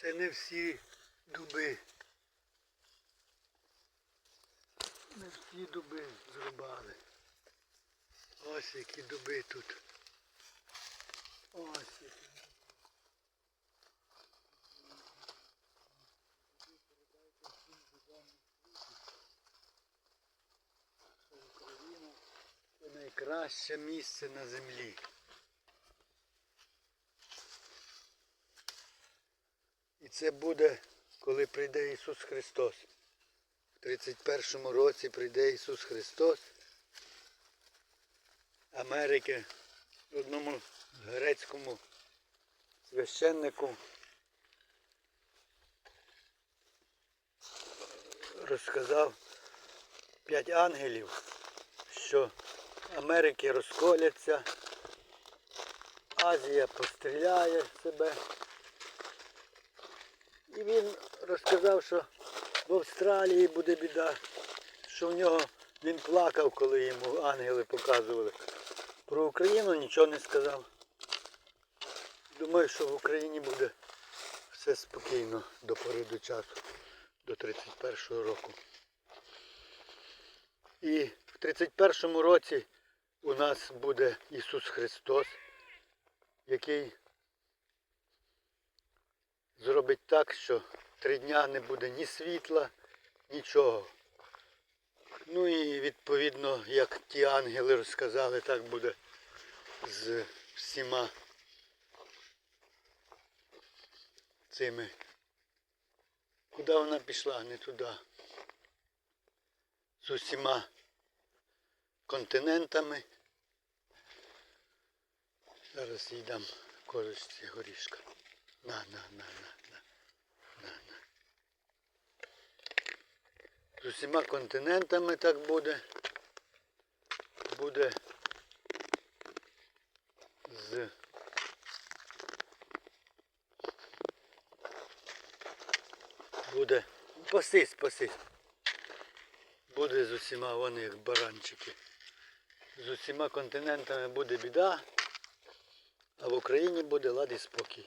Це не всі дуби. Не всі дуби зрубали. Ось які дуби тут. Ось які. Це найкраще місце на землі. І це буде, коли прийде Ісус Христос. В 31 році прийде Ісус Христос. Америки одному грецькому священнику розказав п'ять ангелів, що Америки розколяться, Азія постріляє себе. І він розказав, що в Австралії буде біда, що в нього він плакав, коли йому ангели показували. Про Україну нічого не сказав. Думаю, що в Україні буде все спокійно до пори до часу, до 31-го року. І в 31-му році у нас буде Ісус Христос, який зробить так, що три дня не буде ні світла, нічого. Ну і відповідно, як ті ангели розказали, так буде з всіма цими. Куди вона пішла? Не туди. З усіма континентами. Зараз їй дам кожечці горішка. На, на, на, на, на, на, на. З усіма континентами так буде. Буде з буде. Пасись, пасись. Буде з усіма вони як баранчики. З усіма континентами буде біда, а в Україні буде лад і спокій.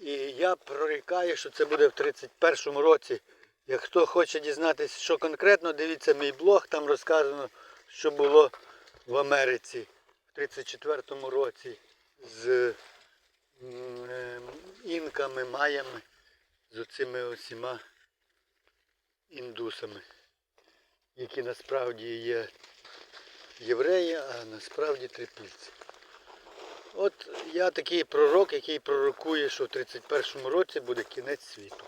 І я прорікаю, що це буде в 31-му році. Як хто хоче дізнатися, що конкретно, дивіться мій блог, там розказано, що було в Америці в 34-му році з е, інками, маями, з оцими усіма індусами, які насправді є євреї, а насправді трипільці. От я такий пророк, який пророкує, що в 31-му році буде кінець світу.